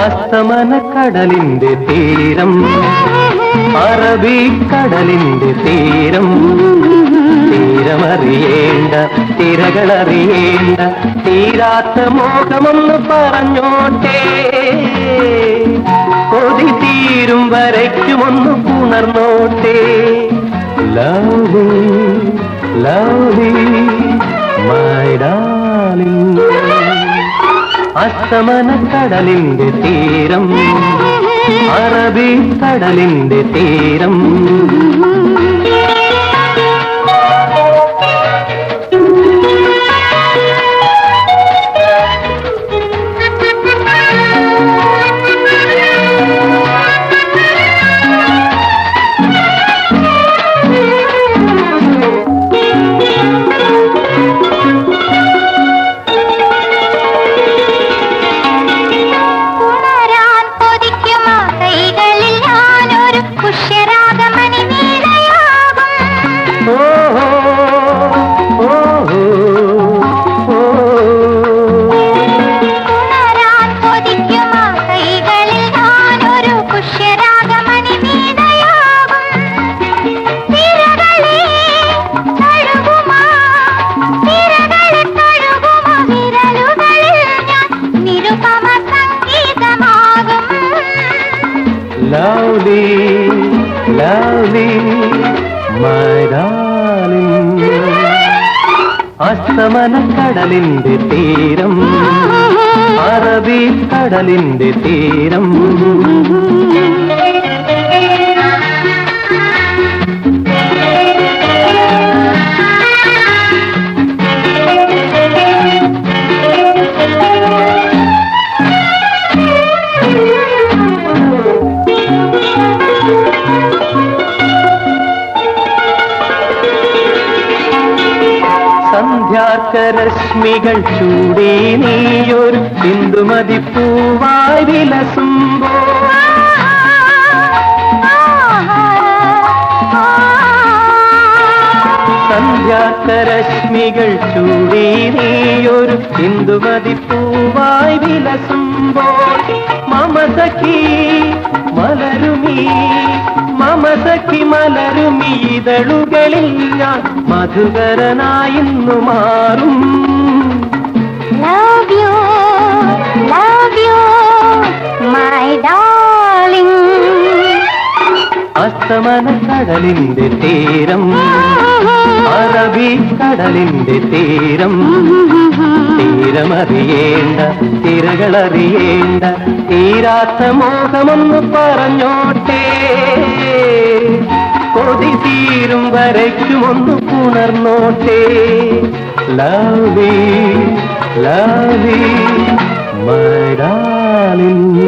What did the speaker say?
അസ്തമനക്കടലിന്റെ തീരം അറബിക്കടലിന്റെ തീരം. തീരമറിയേണ്ട തിരകളറിയേണ്ട തീരാത്ത മോഹമൊന്ന് പറഞ്ഞോട്ടെ. കൊതി തീരും വരയ്ക്കുമൊന്ന് പുണർന്നോട്ടെ. ലൗലി ലവ് അസ്തമനക്കടലിന്റെ തീരം. അറബി കടലിന്റെ തീരം. ലവ്ലി ലവ്ലി മൈ ഡാർലിംഗ് അസ്തമനക്കടലിന്റെ തീരം അറബിക്കടലിന്റെ തീരം. സന്ധ്യാർക്കരശ്മികൾ ചൂടി നീയൊരു ബിന്ദുമതി പൂവായി വിലസുമ്പോ സന്ധ്യാർക്കരശ്മികൾ ചൂടി നീയൊരു ബിന്ദുമതി പൂവായി വിലസുമ്പോ മമസഖി മലരുമി മമസഖി മലരും ഈതളുകളിൽ ഞാൻ മധുകരനായിന്നു മാറും. Love you love you my darling അസ്തമന കടലിന്റെ തീരം. അറബിക്കടലിന്റെ തീരം. തീരമറിയേണ്ട തിരകളറിയേണ്ട തീരാത്ത മോഹമൊന്ന് പറഞ്ഞോട്ടെ. കൊതി തീരും വരയ്ക്കും ഒന്ന് ലവി ലവി മൈ ഡാർലിംഗ്